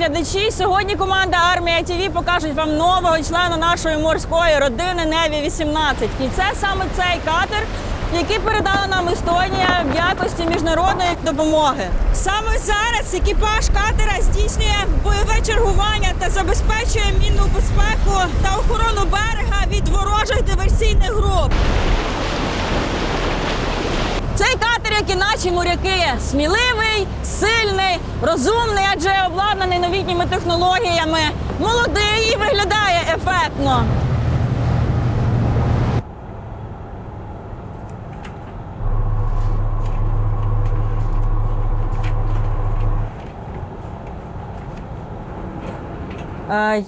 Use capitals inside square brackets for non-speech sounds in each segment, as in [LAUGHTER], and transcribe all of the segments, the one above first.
глядачі. Сьогодні команда Армія ТВ покажуть вам нового члена нашої морської родини Неві 18 І це саме цей катер, який передала нам Естонія в якості міжнародної допомоги. Саме зараз екіпаж катера здійснює бойове чергування та забезпечує мінну безпеку та охорону берега від ворожих диверсійних груп. Цей катер, як наші моряки, сміливий, сильний, розумний, адже обладнаний новітніми технологіями, молодий і виглядає ефектно.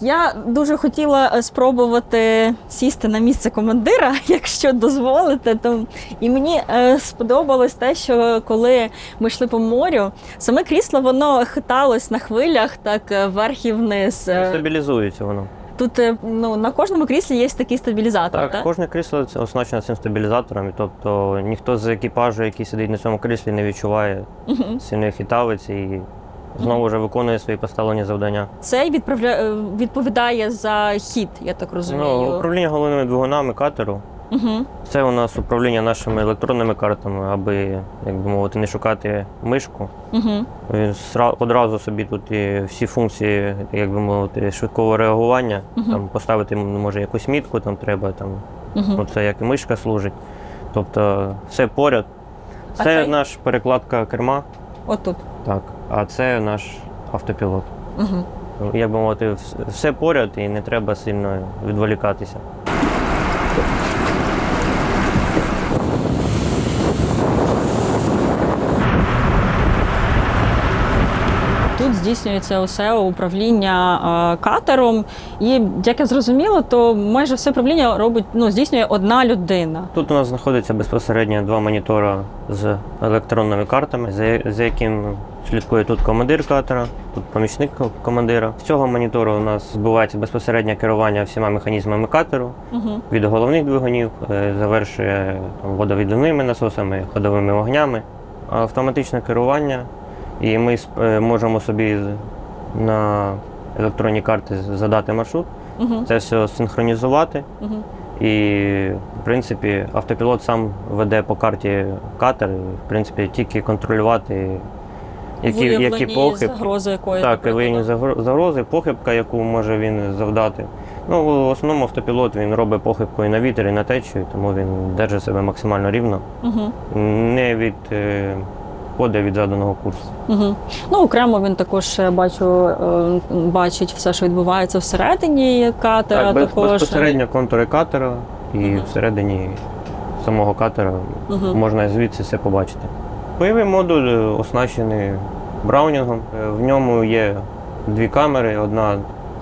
Я дуже хотіла е, спробувати сісти на місце командира, [LAUGHS] якщо дозволите. То і мені е, сподобалось те, що коли ми йшли по морю, саме крісло воно хиталось на хвилях, так е, вверх і вниз. Е, Стабілізується воно. Тут е, ну на кожному кріслі є такий стабілізатор. Так, Так, кожне крісло оснащено цим стабілізатором, тобто ніхто з екіпажу, який сидить на цьому кріслі, не відчуває Мгм. сильної і знову вже виконує свої поставлені завдання. Цей відправля... е, відповідає за хід, я так розумію. Ну, управління головними двигунами катеру. Угу. Це у нас управління нашими електронними картами, аби, як би мовити, не шукати мишку. Угу. Він одразу собі тут і всі функції, як би мовити, швидкого реагування. Мгм. Там поставити може якусь мітку, там треба там Угу. Ну, це як і мишка служить. Тобто все поряд. Це цей? наш перекладка керма, Отут. так, а це наш автопілот. Угу. Як би мовити, все поряд і не треба сильно відволікатися. Тут здійснюється усе управління е, катером, і як я зрозуміла, то майже все управління робить ну здійснює одна людина. Тут у нас знаходиться безпосередньо два монітора з електронними картами, за, за яким слідкує тут командир катера, тут помічник командира. З цього монітору у нас відбувається безпосереднє керування всіма механізмами катеру. Угу. від головних двигунів, е, завершує водовідливними насосами, ходовими вогнями, автоматичне керування. І ми е, можемо собі на електронні карти задати маршрут, Угу. це все синхронізувати. Угу. І, в принципі, автопілот сам веде по карті катер, в принципі, тільки контролювати, які, які похибки. загрози якої Так, виявлені загрози, похибка, яку може він завдати. Ну, в основному автопілот він робить похибку і на вітер, і на течію, тому він держить себе максимально рівно, Угу. не від е, від заданого курсу. Угу. Ну окремо він також е, бачу, е, бачить все, що відбувається всередині катера. Так, також безпосередньо контури катера і Мгм. всередині самого катера Мгм. можна звідси все побачити. Бойовий модуль е, оснащений браунінгом. Е, В ньому є дві камери, одна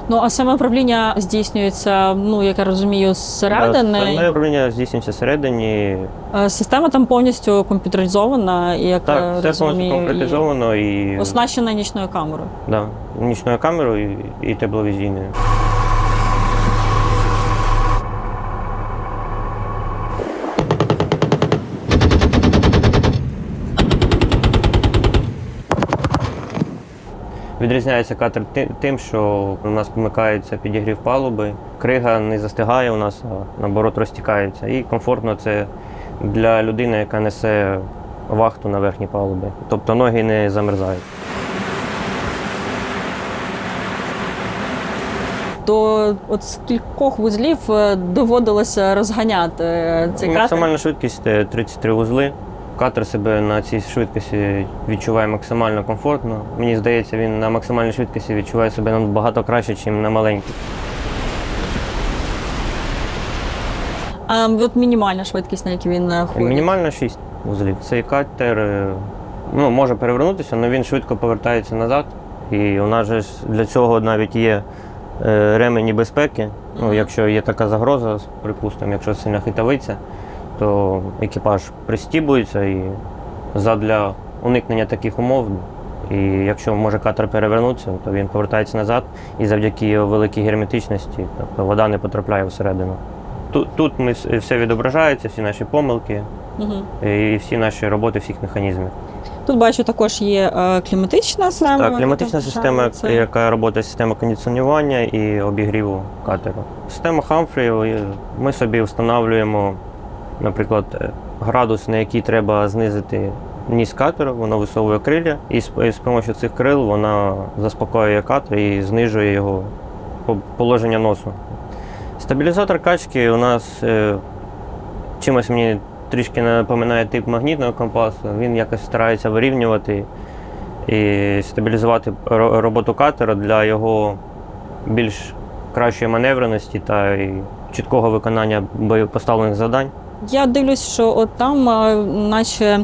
Ну а саме управління здійснюється, ну як я розумію, зсередини. Саме управління здійснюється всередині. Е, Система там повністю комп'ютеризована, і як Так, все повністю розумію, і і оснащена нічною камерою. да, нічною камерою і, і тепловізійною. Відрізняється катер тим, що у нас вмикається підігрів палуби, крига не застигає у нас, а наоборот розтікається. І комфортно це для людини, яка несе вахту на верхній палубі. Тобто ноги не замерзають. До от скількох вузлів е, доводилося розганяти е, цей катер? Максимальна швидкість е, 33 вузли. Катер себе на цій швидкості відчуває максимально комфортно. Мені здається, він на максимальній швидкості відчуває себе набагато краще, ніж на маленькій. А от мінімальна швидкість, на якій він е, ходить? Мінімально 6 вузлів. Цей катер е, ну, може перевернутися, але він швидко повертається назад. І у нас же для цього навіть є е, ремені безпеки. Ну, якщо є така загроза, припустимо, якщо сильно хитавиться, то екіпаж пристібується і задля уникнення таких умов. І якщо може катер перевернутися, то він повертається назад і завдяки його великій герметичності, тобто вода не потрапляє всередину. Тут, тут ми все відображається, всі наші помилки Мгм. і всі наші роботи всіх механізмів. Тут бачу, також є е, кліматична система. Так, кліматична система, це- яка працює система кондиціонування і обігріву катеру. Система е, ми собі встановлюємо, наприклад, е, градус, на який треба знизити ніс катеру, воно висовує крилля, і з, допомогою цих крил вона заспокоює катер і знижує його положення носу. Стабілізатор качки у нас е, чимось мені трішки напоминає тип магнітного компасу. Він якось старається вирівнювати і стабілізувати роботу катера для його більш кращої маневреності та чіткого виконання поставлених завдань. Я дивлюсь, що от там, е, наче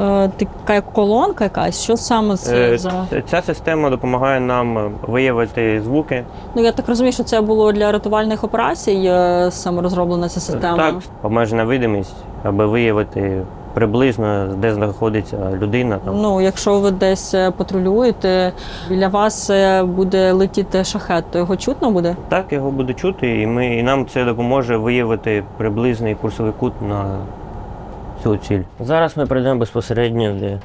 е, така колонка якась, що саме це Е, за. Ця система допомагає нам виявити звуки. Ну я так розумію, що це було для рятувальних операцій саме розроблена ця система. Так, обмежена видимість, аби виявити приблизно, де знаходиться людина. Там. Ну, якщо ви десь е, патрулюєте, біля вас е, буде летіти шахет, то його чутно буде? Так, його буде чути, і, ми, і нам це допоможе виявити приблизний курсовий кут на цю ціль. Зараз ми прийдемо безпосередньо, де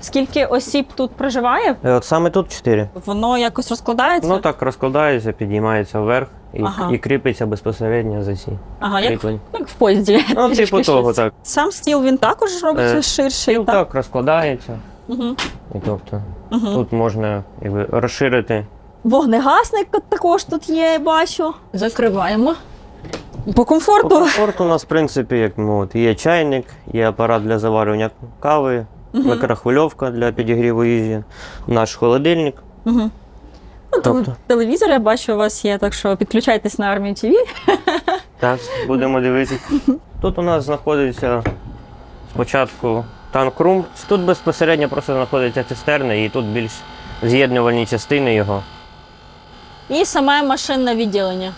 Скільки осіб тут проживає? Е, От саме тут чотири. Воно якось розкладається? Ну так розкладається, підіймається вверх і, Ага. і кріпиться безпосередньо за ці. ага, як, кріплення. як в поїзді. Ну, [LAUGHS] Трішки типу того, так. Сам стіл він також робиться Е, ширший. Стіл так розкладається. Угу. І тобто Угу. тут можна якби, розширити. Вогнегасник також тут є, я бачу. Закриваємо. По По комфорту. комфорту у нас, в принципі, як мовити, є чайник, є апарат для заварювання кави, мікрохвильовка для підігріву їжі, наш холодильник. Угу. Ну, тобто. Телевізор я бачу у вас є, так що підключайтесь на армію ТВ. Так, будемо [LAUGHS] дивитися. Тут у нас знаходиться спочатку танк-рум. Тут безпосередньо просто знаходиться цистерна, і тут більш з'єднувальні частини його. І саме машинне відділення.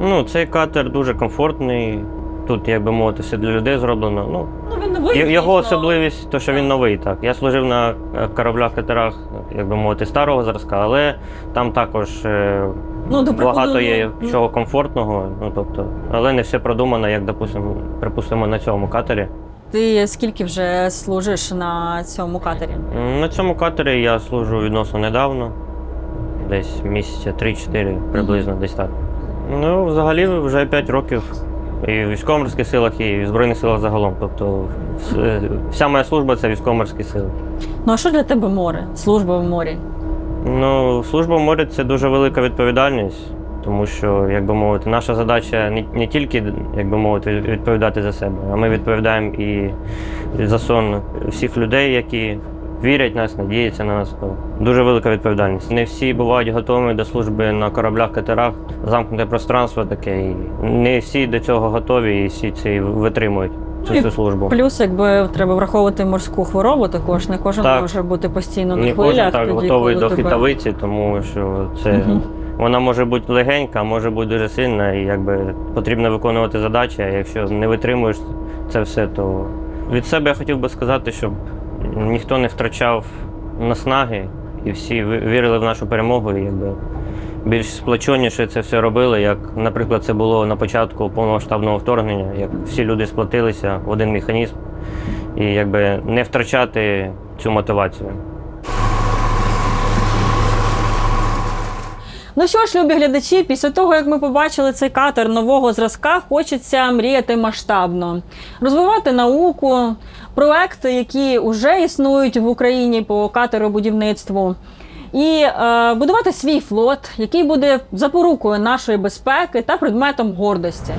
Ну, цей катер дуже комфортний. Тут, як би мовити, все для людей зроблено. Ну, Ну, він новий. й- його звісно. особливість, то, що він новий. Так. Я служив на е, кораблях катерах, як би мовити, старого зразка, але там також е, Ну, до багато є ну, чого комфортного. Ну, тобто, але не все продумано, як, допустимо, припустимо, на цьому катері. Ти скільки вже служиш на цьому катері? М, На цьому катері я служу відносно недавно, десь місяця 3-4 приблизно, десь так. Ну, взагалі вже 5 років. І в військово-морських силах, і в Збройних силах загалом. Тобто е, вся моя служба це військово-морські сили. Ну а що для тебе море? Служба в морі? Ну, служба в морі це дуже велика відповідальність, тому що, як би мовити, наша задача не, не тільки, як би мовити, відповідати за себе, а ми відповідаємо і за сон всіх людей, які вірять в нас, надіються на нас. То дуже велика відповідальність. Не всі бувають готові до служби на кораблях, катерах, замкнуте пространство таке. І не всі до цього готові і всі це витримують цю Ну, всю службу. Плюс, якби треба враховувати морську хворобу, також не кожен Так. може бути постійно на Не хвилях. кожен так тоді, готовий до тебе- хитавиці, тому що це Мгм. вона може бути легенька, може бути дуже сильна, і якби потрібно виконувати задачі. А якщо не витримуєш це все, то від себе я хотів би сказати, щоб ніхто не втрачав наснаги, і всі вірили в нашу перемогу. І якби більш сплоченіше це все робили, як, наприклад, це було на початку повномасштабного вторгнення, як всі люди сплотилися в один механізм, і якби не втрачати цю мотивацію. Ну що ж, любі глядачі, після того як ми побачили цей катер нового зразка, хочеться мріяти масштабно, розвивати науку, проекти, які вже існують в Україні по катеробудівництву. І е, будувати свій флот, який буде запорукою нашої безпеки та предметом гордості.